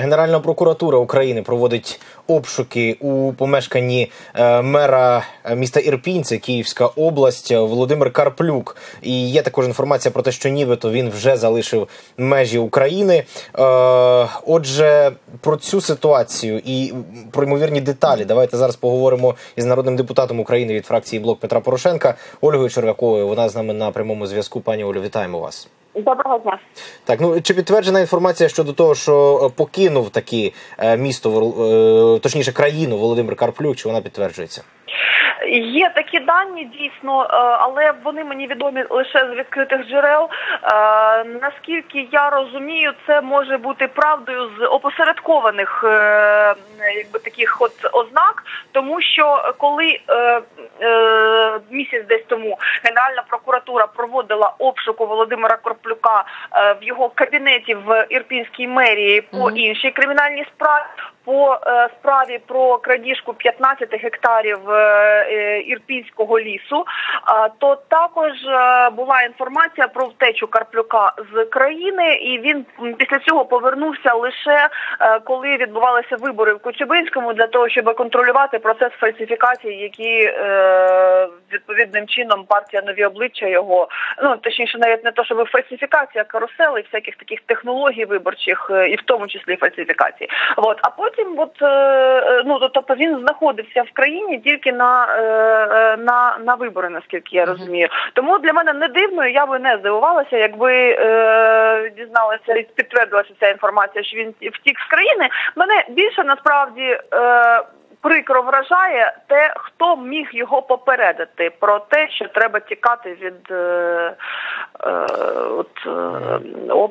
Генеральна прокуратура України проводить обшуки у помешканні е, мера міста Ірпінь, Київська область, Володимир Карплюк. І є також інформація про те, що нібито він вже залишив межі України. Е, отже, про цю ситуацію і про ймовірні деталі давайте зараз поговоримо із народним депутатом України від фракції Блок Петра Порошенка Ольгою Черв'яковою. Вона з нами на прямому зв'язку. Пані Олю, вітаємо вас. Доброго дня. Так, ну чи підтверджена інформація щодо того, що е, покинув таки е, місто, е, точніше країну Володимир Карплюк, чи вона підтверджується? Є такі дані дійсно, але вони мені відомі лише з відкритих джерел. Наскільки я розумію, це може бути правдою з опосередкованих якби таких от ознак, тому що коли місяць десь тому Генеральна прокуратура проводила обшуку Володимира Корплюка в його кабінеті в Ірпінській мерії по іншій кримінальній справі по е, справі про крадіжку 15 гектарів е, е, ірпінського лісу, то також була інформація про втечу Карплюка з країни, і він після цього повернувся лише коли відбувалися вибори в Коцюбинському для того, щоб контролювати процес фальсифікації, які відповідним чином партія нові обличчя його ну точніше, навіть не то, щоб фальсифікація карусели, всяких таких технологій виборчих, і в тому числі фальсифікації. От а потім потім, от е, ну тобто він знаходився в країні тільки на е, на, на вибори, наскільки я розумію. Тому для мене не дивно, я би не здивувалася, якби е, дізналася і підтвердилася ця інформація, що він втік з країни. Мене більше насправді. Е, Прикро вражає те, хто міг його попередити про те, що треба тікати від е, е, от, е,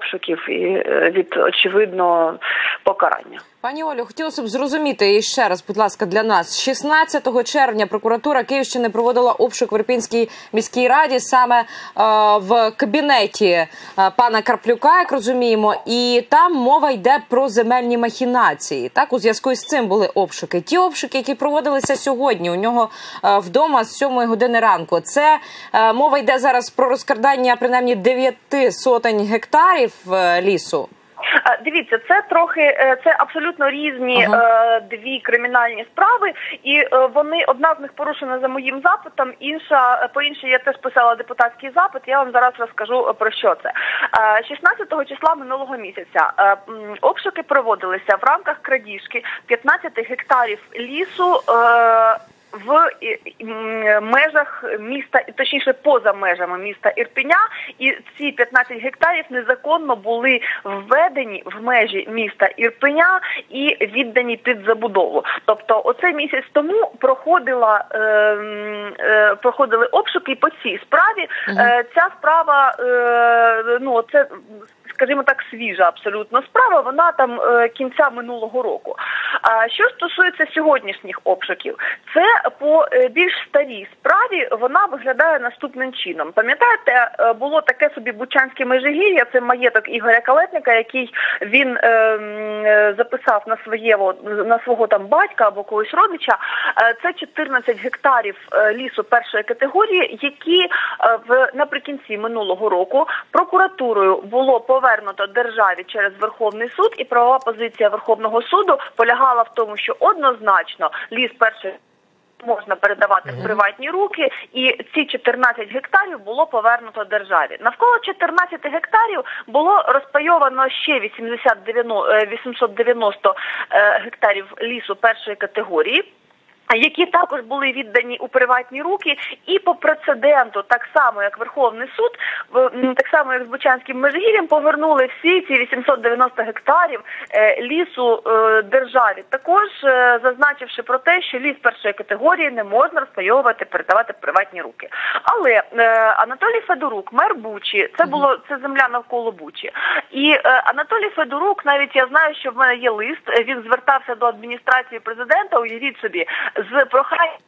обшуків і е, від очевидно покарання. Пані Олю, хотілося б зрозуміти і ще раз, будь ласка, для нас 16 червня прокуратура Київщини проводила обшук в Ірпінській міській раді саме е, в кабінеті е, пана Карплюка, як розуміємо, і там мова йде про земельні махінації. Так, у зв'язку з цим були обшуки. Ті обшуки, які проводилися сьогодні, у нього е, вдома з 7 години ранку. Це е, мова йде зараз про розкрадання принаймні 9 сотень гектарів лісу. Дивіться, це трохи е, це абсолютно різні ага. дві кримінальні справи, і е, вони одна з них порушена за моїм запитом. Інша по іншій я теж писала депутатський запит. Я вам зараз розкажу про що це 16 числа минулого місяця. Обшуки проводилися в рамках крадіжки 15 гектарів лісу в межах міста, точніше поза межами міста Ірпеня, і ці 15 гектарів незаконно були введені в межі міста Ірпеня і віддані під забудову. Тобто, оцей місяць тому проходила е, е, проходили обшуки по цій справі. Е, ця справа е, ну це скажімо так, свіжа абсолютно справа. Вона там е, кінця минулого року. А що стосується сьогоднішніх обшуків, це по е, більш старій справі вона виглядає наступним чином. Пам'ятаєте, е, було таке собі Бучанське межигір'я, це маєток Ігоря Калетника, який він е, записав на своє на свого там батька або когось родича. Це 14 гектарів лісу першої категорії, які в наприкінці минулого року прокуратурою було повернено повернуто державі через Верховний суд, і правова позиція Верховного суду полягала в тому, що однозначно ліс першої. Можна передавати в приватні руки, і ці 14 гектарів було повернуто державі. Навколо 14 гектарів було розпайовано ще 80 890 е, гектарів лісу першої категорії які також були віддані у приватні руки, і по прецеденту, так само як Верховний суд, так само як з Бучанським Межгір'ям, повернули всі ці 890 гектарів е, лісу е, державі, також е, зазначивши про те, що ліс першої категорії не можна розпайовувати, передавати в приватні руки. Але Анатолій Федорук, мер Бучі, це було це земля навколо Бучі, і Анатолій Федорук, навіть я знаю, що в мене є лист. Він звертався до адміністрації президента. Уявіть собі з проханням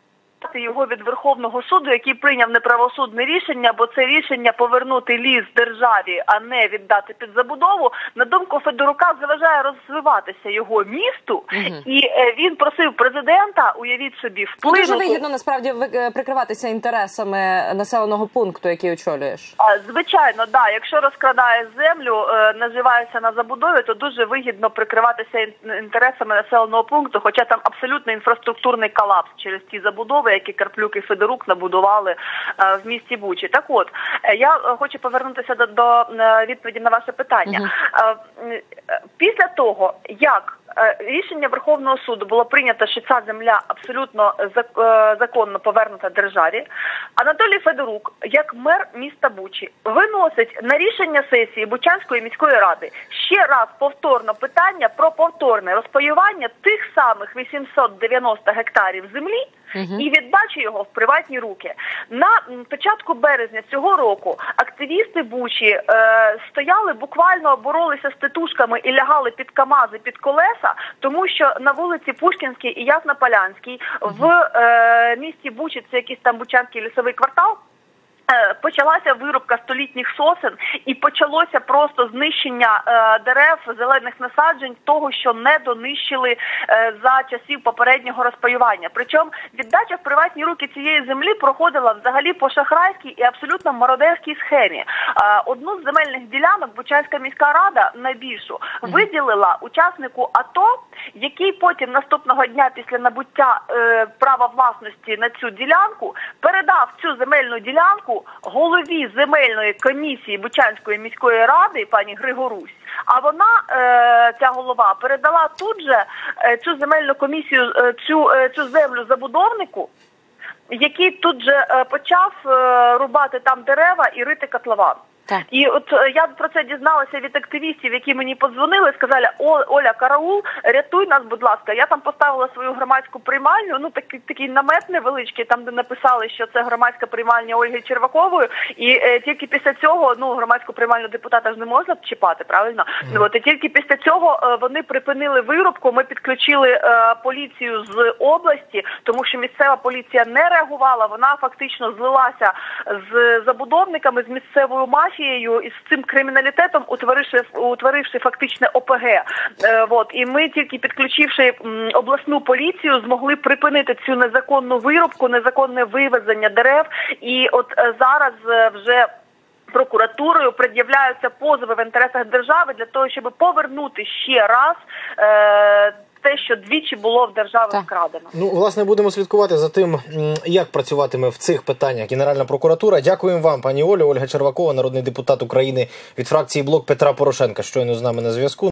його від Верховного суду, який прийняв неправосудне рішення, бо це рішення повернути ліс державі, а не віддати під забудову. На думку Федорука заважає розвиватися його місту, і е, він просив президента, уявіть собі, Ну, дуже вигідно насправді е, прикриватися інтересами населеного пункту, який очолюєш. А, Звичайно, да. Якщо розкрадаєш землю, е, наживаєшся на забудові, то дуже вигідно прикриватися ін- інтересами населеного пункту, хоча там абсолютно інфраструктурний колапс через ті забудови, які Карплюк і Федорук набудували е, в місті Бучі. Так от е, я е, хочу повернутися до, до відповіді на ваше питання. угу. Після того, як рішення Верховного суду було прийнято, що ця земля абсолютно е, законно повернута державі. Анатолій Федорук, як мер міста Бучі, виносить на рішення сесії Бучанської міської ради ще раз повторно питання про повторне розпаювання тих самих 890 гектарів землі і віддачу його в приватні руки. На початку березня цього року активісти Бучі е, стояли буквально боролися з титушками і лягали під КАМАЗи, під колеса, тому що на вулиці Пушкінській і Яснополянській в е, місті Бучі, це якийсь там Бучанський лісовий квартал. Е, Почалася вирубка столітніх сосен і почалося просто знищення е, дерев, зелених насаджень, того, що не донищили е, за часів попереднього розпаювання. Причому віддача в приватні руки цієї землі проходила взагалі по шахрайській і абсолютно мародерській схемі. Е, одну з земельних ділянок Бучанська міська рада найбільшу виділила учаснику АТО, який потім наступного дня після набуття е, права власності на цю ділянку передав цю земельну ділянку голові земельної комісії Бучанської міської ради пані Григорусь. А вона, е, ця голова, передала тут же е, цю земельну комісію, е, цю, цю землю забудовнику, який тут же почав рубати там дерева і рити котлован. Так. І от е, я про це дізналася від активістів, які мені подзвонили, сказали: О, Оля, караул, рятуй нас, будь ласка. Я там поставила свою громадську приймальню. Ну такий такий намет невеличкий, там де написали, що це громадська приймальня Ольги Червакової. І е, тільки після цього ну громадську приймальню депутата ж не можна чіпати, правильно? Ну от і тільки після цього е, вони припинили вирубку. Ми підключили е, поліцію з області, тому що місцева поліція не реагувала. Вона фактично злилася з забудовниками, з місцевою мафією і з цим криміналітетом, утворивши утворивши фактичне ОПГ. Е, от і ми тільки підключивши обласну поліцію, змогли припинити цю незаконну вирубку, незаконне вивезення дерев. І от е, зараз е, вже. Прокуратурою пред'являються позови в інтересах держави для того, щоб повернути ще раз е, те, що двічі було в держави Так. вкрадено. Ну, власне, будемо слідкувати за тим, як працюватиме в цих питаннях Генеральна прокуратура. Дякуємо вам, пані Олю. Ольга Червакова, народний депутат України від фракції Блок Петра Порошенка, щойно з нами на зв'язку.